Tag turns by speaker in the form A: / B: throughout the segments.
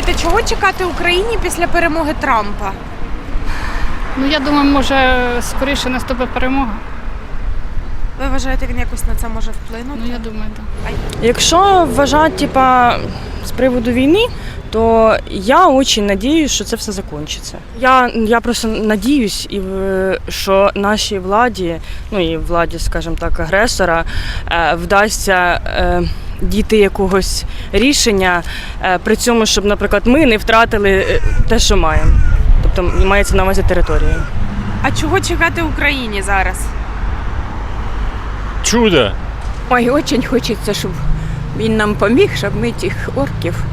A: вважаєте, чого чекати Україні після перемоги Трампа?
B: Ну я думаю, може скоріше наступить перемога.
A: Ви вважаєте, він якось на це може вплинути?
B: Ну я думаю, так.
C: Якщо вважати, типа, з приводу війни, то я дуже надіюсь, що це все закінчиться. Я, я просто надіюсь, і в- що нашій владі, ну і владі, скажімо так, агресора, е, вдасться е, дійти якогось рішення е, при цьому, щоб, наприклад, ми не втратили е, те, що маємо. Тобто мається на увазі територію.
A: А чого чекати Україні зараз?
D: Чудо!
E: Ой, очень хочеться, щоб він нам поміг, щоб ми тих орків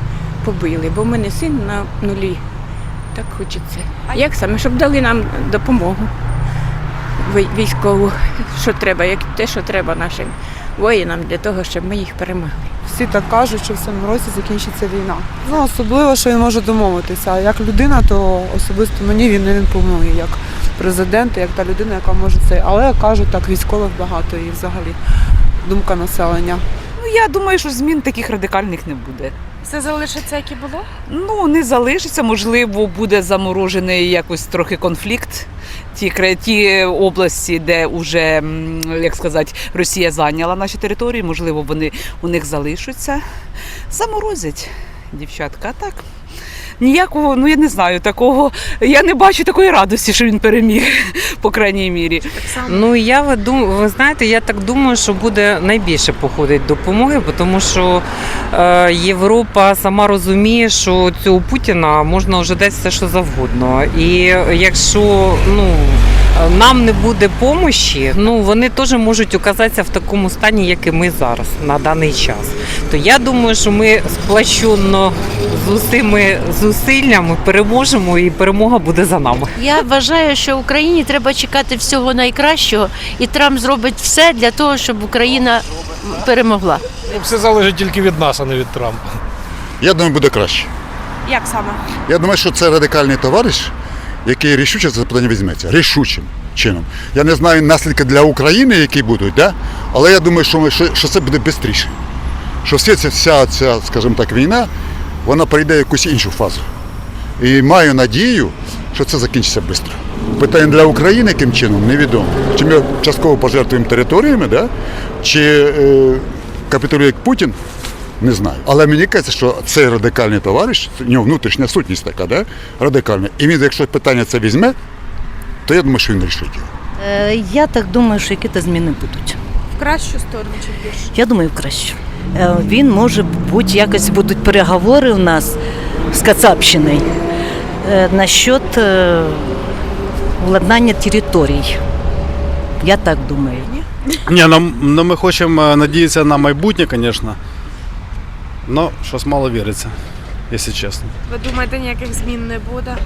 E: побили, бо в мене син на нулі. Так хочеться. А як саме, щоб дали нам допомогу військову, що треба, як те, що треба нашим воїнам для того, щоб ми їх перемогли.
F: Всі так кажуть, що в цьому році закінчиться війна. Ну особливо, що він може домовитися. А як людина, то особисто мені він не імпонує як президент, як та людина, яка може це. Але кажуть, так військових багато і взагалі думка населення.
G: Ну, я думаю, що змін таких радикальних не буде.
A: Все залишиться, як і було?
G: Ну, не залишиться, можливо, буде заморожений якось трохи конфлікт. Ті, ті області, де вже, як сказати, Росія зайняла наші території, можливо, вони у них залишаться. Заморозять дівчатка. Так. Ніякого, ну я не знаю, такого. Я не бачу такої радості, що він переміг, по крайній мірі.
H: Ну я ви ви знаєте, я так думаю, що буде найбільше походить допомоги, тому що Європа сама розуміє, що цього Путіна можна вже десь все що завгодно. І якщо ну. Нам не буде помощі, ну вони теж можуть оказатися в такому стані, як і ми зараз на даний час. То я думаю, що ми сплачено з усіми зусиллями переможемо, і перемога буде за нами.
I: Я вважаю, що Україні треба чекати всього найкращого, і Трамп зробить все для того, щоб Україна перемогла.
D: Все залежить тільки від нас, а не від Трампа.
J: Я думаю, буде краще.
A: Як саме?
J: Я думаю, що це радикальний товариш, який рішуче це питання візьметься. Рішучим чином. Я не знаю наслідки для України, які будуть, да? але я думаю, що, ми, що, що це буде швидше. Що вся ця, вся ця, скажімо так, війна, вона прийде в якусь іншу фазу. І маю надію, що це закінчиться швидко. Питання для України яким чином невідомо. Чи ми частково пожертвуємо територіями, да? чи е, капітулює Путін, не знаю. Але мені кажеться, що цей радикальний товариш, у нього внутрішня сутність така, да? радикальна. І він, якщо питання це візьме, то я думаю, що він рішить його.
K: Е, Я так думаю, що якісь зміни будуть.
A: В кращу сторону чи в гіршу?
K: Я думаю, в краще. Е, Він може бути, якось будуть переговори у нас з Кацапщиною е, насчет е, владнання територій. Я так думаю.
D: Ні, ну, ну ми хочемо е, надіятися на майбутнє, звісно. Ну, щось мало віриться, якщо чесно.
A: Ви думаєте, ніяких змін не буде?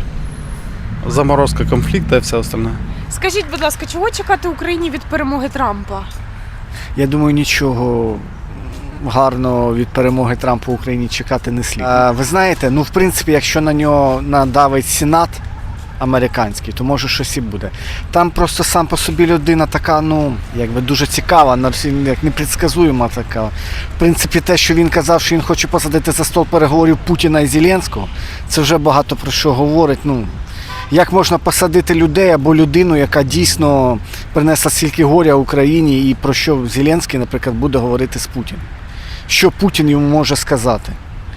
D: Заморозка конфлікту і все остальне.
A: Скажіть, будь ласка, чого чекати Україні від перемоги Трампа?
L: Я думаю, нічого гарного від перемоги Трампа в Україні чекати не слід. Е, ви знаєте, ну в принципі, якщо на нього надавить Сенат американський, то може щось і буде. Там просто сам по собі людина така, ну якби дуже цікава, як непредсказуєма така. В принципі, те, що він казав, що він хоче посадити за стол переговорів Путіна і Зеленського, це вже багато про що говорить. Ну, як можна посадити людей або людину, яка дійсно принесла стільки горя Україні, і про що Зеленський, наприклад, буде говорити з Путіним? Що Путін йому може сказати?